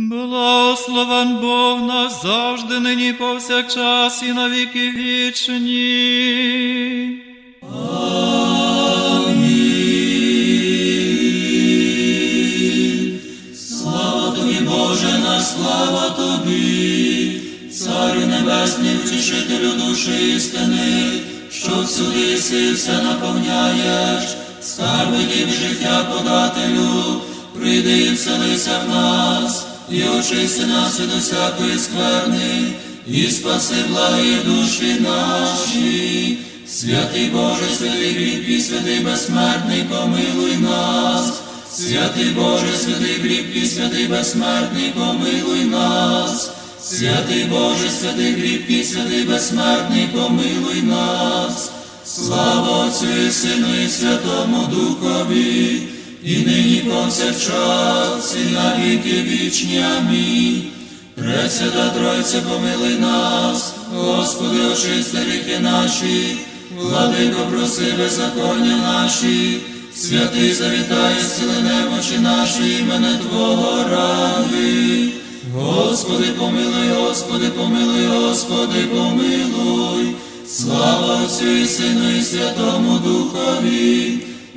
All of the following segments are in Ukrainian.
Благословен Бог наш завжди, нині повсякчас і на віки вічні. Слава тобі, Боже, слава тобі, Царю Небесний, втішителю душі істини, що всюди єси все наповняєш, скарби дів життя подателю, прийди і вселися в нас, і очисти нас від усякої скверни, і спаси благі душі наші. Святий Боже, святий кріпкий, святий безсмертний, помилуй нас. Святий Боже, святий кріпкий, святий безсмертний, помилуй нас. Святий Боже, святий кріпкий, святий безсмертний, помилуй нас. Слава Отцю і Сину і Святому Духові, і нині повсякчас, і на віки вічні. Амінь. Пресвята Тройця, помилуй нас, Господи, очисти ріки наші, владико, проси беззаконня наші, святий завітай, зціли немочі наші, імене Твого ради. Господи, помилуй, Господи, помилуй, Господи, помилуй, слава Отцю і Сину і Святому Духові,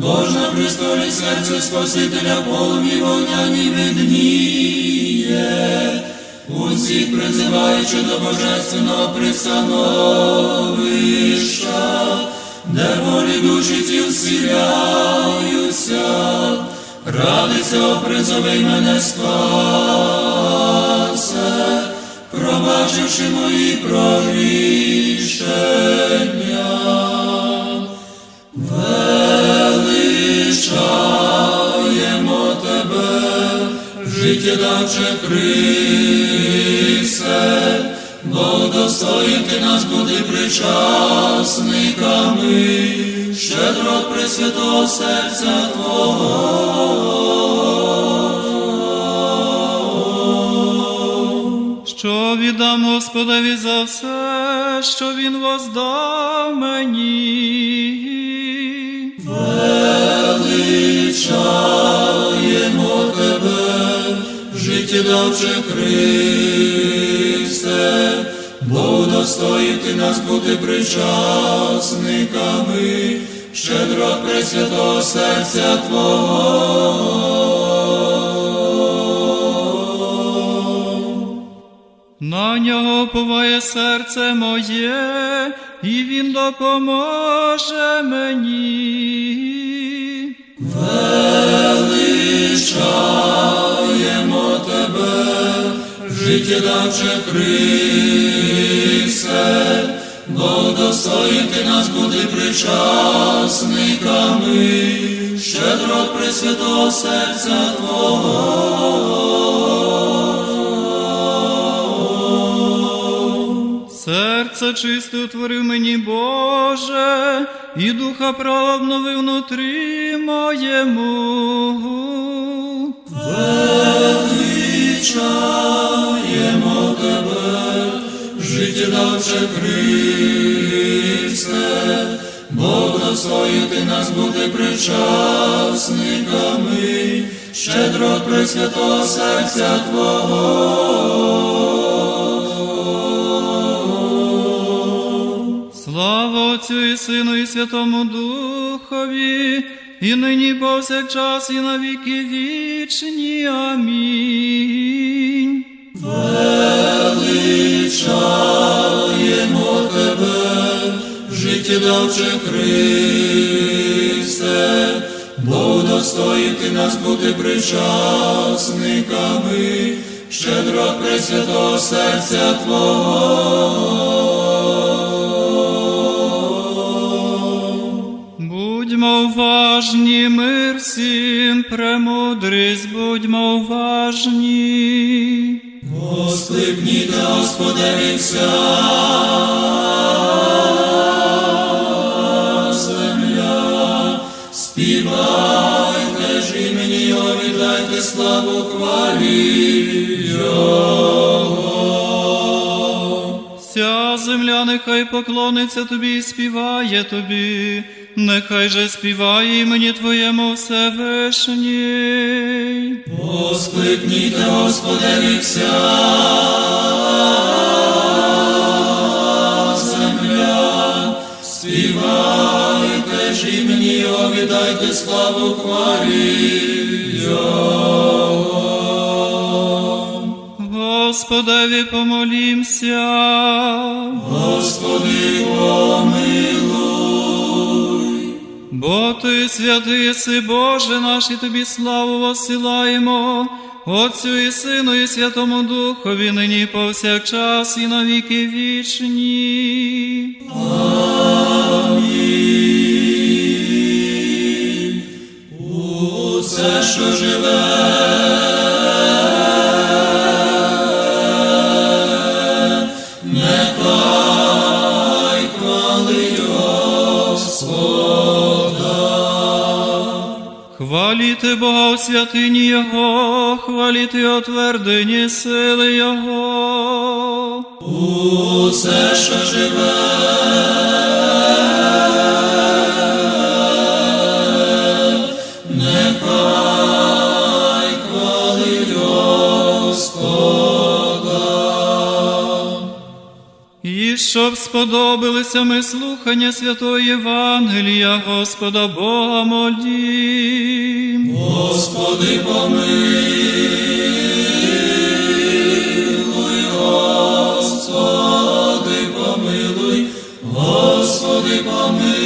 Бож на престолі серце Спасителя полум'ї вогняні видніє, усіх призиваючи до божественного пристановища, де волі душі ті усіляються, ради цього призови мене спасе, пробачивши мої прогрішення. Життєдавче Христе, бо достоїн нас бути причасниками, щедро пресвятого серця Твого. Що віддам Господові за все, що Він воздав мені. Тебе, життєдавче Христе, бо достоїн ти нас бути причасниками, щедро пресвятого серця Твого. На нього поває серце моє, і він допоможе мені. Величаємо тебе, життєдавче Христе, бо достоїти нас бути причасниками, щедро пресвятого серця Твого. Серце чисте утворив мені, Боже, і духа права обнови внутрі моєму. Величаємо тебе, життєдавче Христе, Бог ти нас бути причасниками, щедро пресвятого серця Твого. Отцю і Сину, і Святому Духові, і нині, повсякчас, і на віки вічні. Амінь. Величаємо тебе, життєдавче Христе, Бог достоїв ти нас бути причасниками, щедро пресвятого серця Твого. Будьмо уважні, мир всім, премудрість, будьмо уважні. Воскликніте, Господеві вся земля, співайте ж імені Його, віддайте славу хвалі Його. Вся земля нехай поклониться тобі і співає тобі, нехай же співає імені Твоєму Всевишній. Воскликніте, Господеві вся земля, співайте ж імені Його, віддайте славу хвалі Його. Господеві помолімся. Господи, помилуй. Бо ти святий си, Боже наш, і тобі славу восилаємо, Отцю і Сину, і Святому Духові, нині повсякчас, і навіки вічні. вічні. Усе, що живе, Хваліти Бога у святині Його, хваліти о твердині сили Його. Усе, що живе, щоб сподобалися ми слухання святої Євангелія, Господа Бога молім. Господи, помилуй, Господи, помилуй, Господи, помилуй.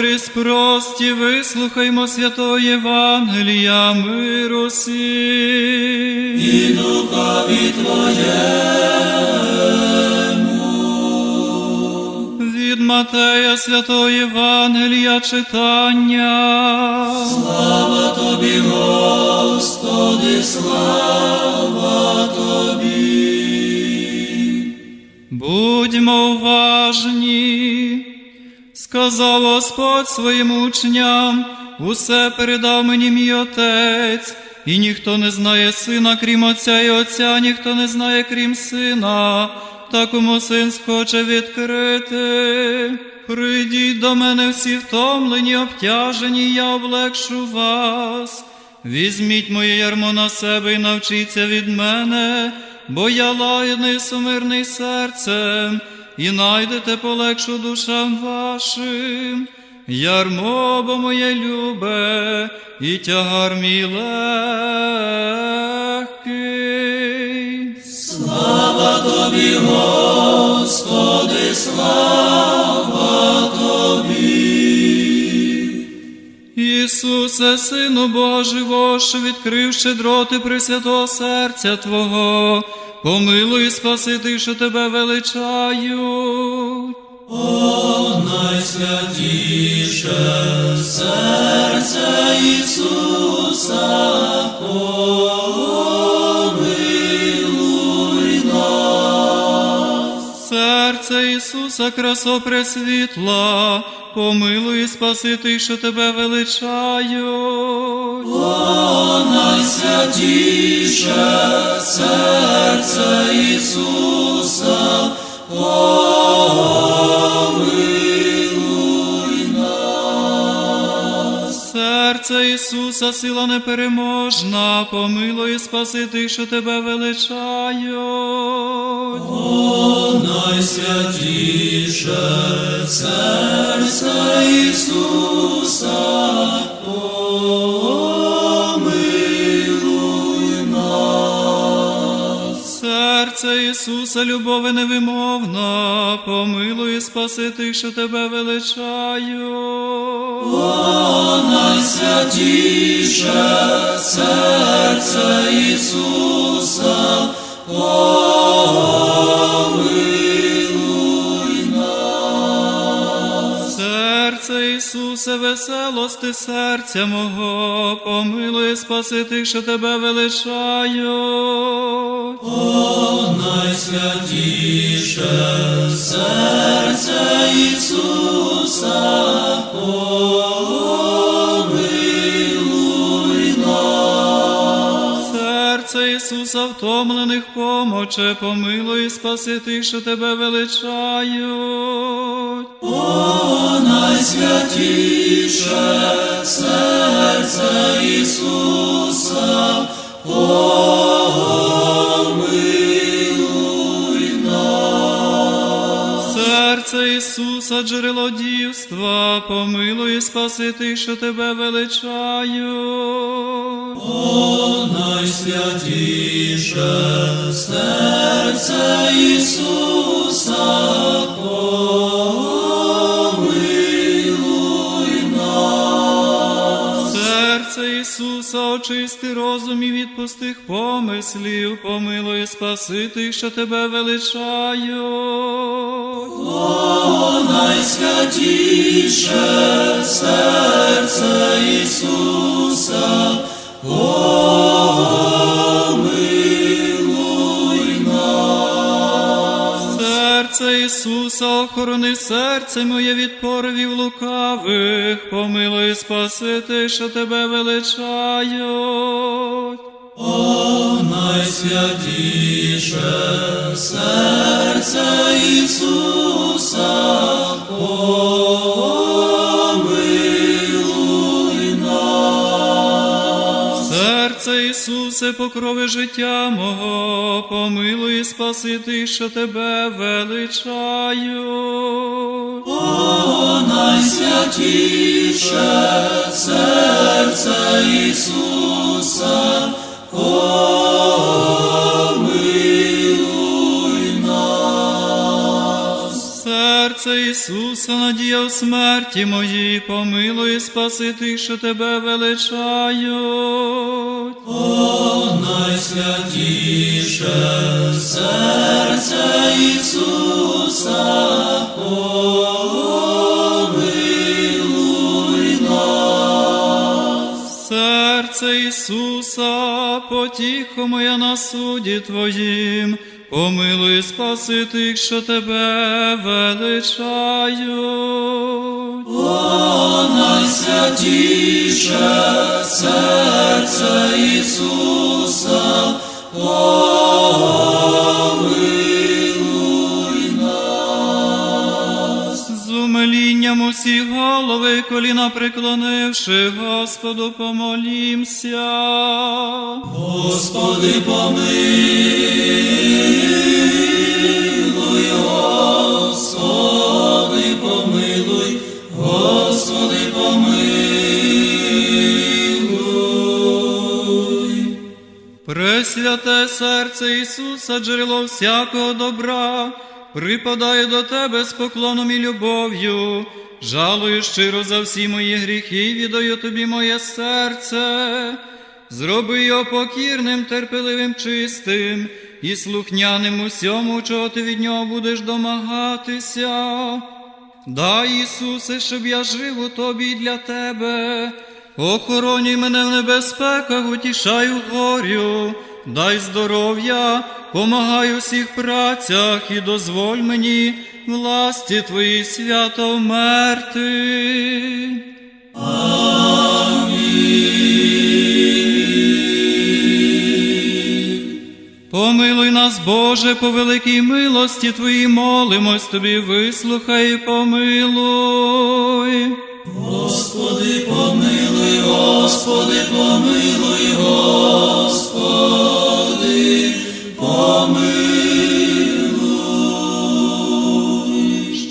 Премудрість прості, вислухаймо святого Євангелія, миру сім. І духові Твоєму. Від Матея святого Євангелія читання. Слава Тобі, Господи, слава Тобі. Будьмо уважні, сказав Господь своїм учням, усе передав мені мій Отець, і ніхто не знає сина, крім Отця, і Отця ніхто не знає, крім сина, та кому син схоче відкрити. Прийдіть до мене всі втомлені, обтяжені, я облегшу вас. Візьміть моє ярмо на себе і навчіться від мене, бо я лагідний сумирний серцем, і найдете полегшу душам вашим. Ярмо бо моє любе, і тягар мій легкий. Слава Тобі, Господи, слава Тобі. Ісусе, Сину Бога живого, що відкрив щедроти Пресвятого серця Твого, помилуй спаси тих, що тебе величають. О, найсвятіше серце Ісуса, помилуй нас. Серце Ісуса, красо пресвітла, помилуй спаси тих, що тебе величають. Найсвятіше серце Ісуса, помилуй нас. Серце Ісуса, сила непереможна, помилуй і спаси тих, що тебе величають. О, найсвятіше серце Ісуса, Ісуса, любови невимовна, помилуй спаси тих, що тебе величаю. О, найсвятіше серце Ісуса, помилуй Ісусе, веселости серця мого, помилуй спаси тих, що тебе величають. О, найсвятіше серце Ісуса, помилуй нас. Серце Ісуса, втомлених помоче, помилуй спаси тих, що тебе величають. О, найсвятіше серце Ісуса, помилуй нас. Ісуса, джерело дівства, помилуй спаси тих, що тебе величають. О, найсвятіше серце Ісуса, Ісуса, очисти розум і від пустих помислів, помилуй і спаси тих, що тебе величають. О, найсвятіше серце Ісуса, помилуй Ісуса, охорони серце моє від порвів лукавих, помилуй спаси тих, що тебе величають. О, найсвятіше серце Ісуса, помилуй Серце Ісусе, покрови життя мого, помилуй і спаси тих, що тебе величаю. О, найсвятіше серце Ісуса, помилуй Серце Ісуса, надія в смерті моїй, помилуй спаси тих, що тебе величають. О, найсвятіше серце Ісуса, помилуй нас. Серце Ісуса, потіхо моя на суді Твоїм, помилуй спаси тих, що тебе величають. О, найсвятіше серце Ісуса, помилуй умилінням усі голови коліна преклонивши, Господу помолімся. Господи, помилуй, Господи, помилуй, Господи, помилуй. Пресвяте серце Ісуса, джерело всякого добра, припадаю до Тебе з поклоном і любов'ю, жалую щиро за всі мої гріхи, віддаю Тобі моє серце, зроби його покірним, терпеливим, чистим і слухняним усьому, чого ти від нього будеш домагатися. Дай, Ісусе, щоб я жив у тобі і для тебе. Охоронюй мене в небезпеках, утішай у горю, дай здоров'я, помагай у всіх працях і дозволь мені власті твої свято вмерти. Помилуй нас, Боже, по великій милості Твоїй молимось Тобі, вислухай, помилуй. Господи, помилуй, Господи, помилуй, Господи, помилуй.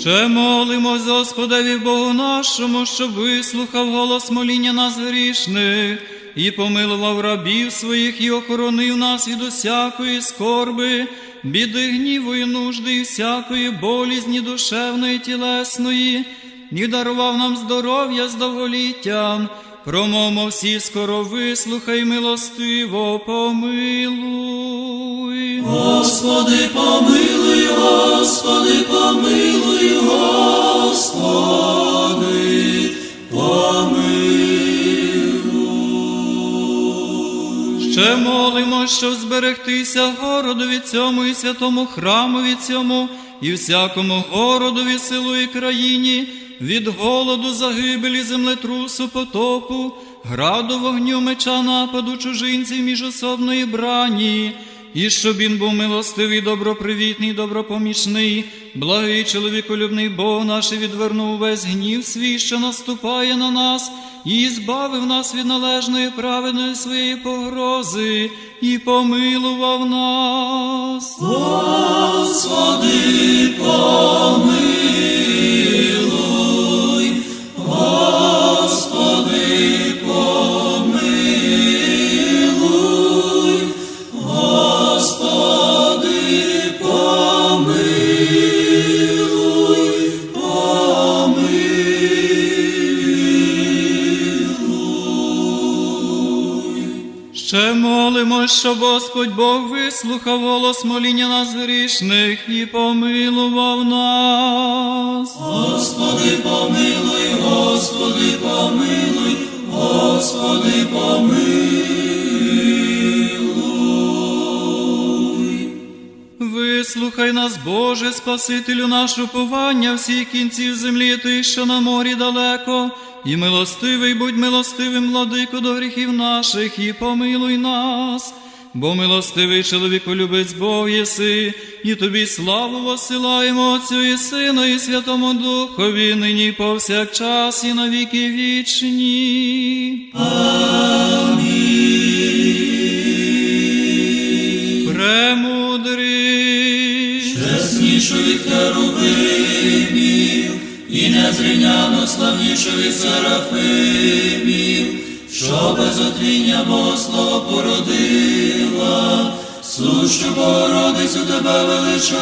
Ще молимось Господеві Богу нашому, щоб вислухав голос моління нас грішних і помилував рабів своїх і охоронив нас від усякої скорби біди гніву і нужди, і всякої болізні душевної, тілесної, і дарував нам здоров'я з довголіттям. Промовмо всі скоро вислухай, милостиво помилуй. Господи, помилуй, Господи, помилуй, Господи, помилуй. Ще молимо, щоб зберегтися городові цьому і святому храмові цьому, і всякому городові, селу і країні, від голоду, загибелі, землетрусу, потопу, граду, вогню, меча, нападу, чужинців, міжособної брані. І щоб він був милостивий, добропривітний, добропомічний, благий чоловіколюбний Бог наш і відвернув весь гнів свій, що наступає на нас, і збавив нас від належної праведної своєї погрози, і помилував нас. Господи, помилуй, щоб Господь Бог вислухав голос моління нас грішних і помилував нас. Господи, помилуй, Господи, помилуй, Господи, помилуй. Вислухай нас, Боже, Спасителю наш уповання всіх кінців землі, ти, що на морі далеко, і милостивий будь милостивим, владико, до гріхів наших, і помилуй нас. Бо милостивий чоловіку любець Бог єси, і тобі славу посилаємо Отцю і Сину, і Святому Духові, нині повсякчас, і на віки вічні. Премудрий. Чеснішу від херувимів, і незрівняно славнішу від серафимів, що без отління Богослова породила, сущу Богородицю тебе величаємо.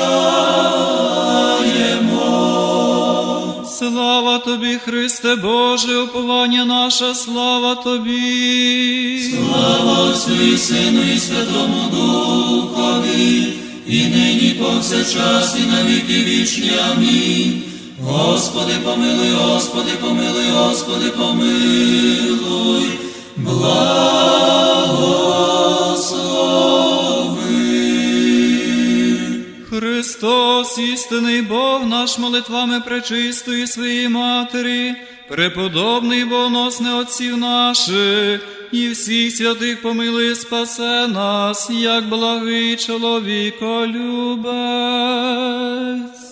Слава тобі, Христе Боже, уповання наша, слава тобі. Слава Отцю і Сину і Святому Духові, і нині повсякчас, і на віки вічні. Амінь. Господи, помилуй, Господи, помилуй, Господи, помилуй. Христос, істинний Бог наш молитвами пречистої своєї Матері, преподобний боносне Отців наших, і всіх святих помилуй, і спасе нас, як благий чоловіколюбець.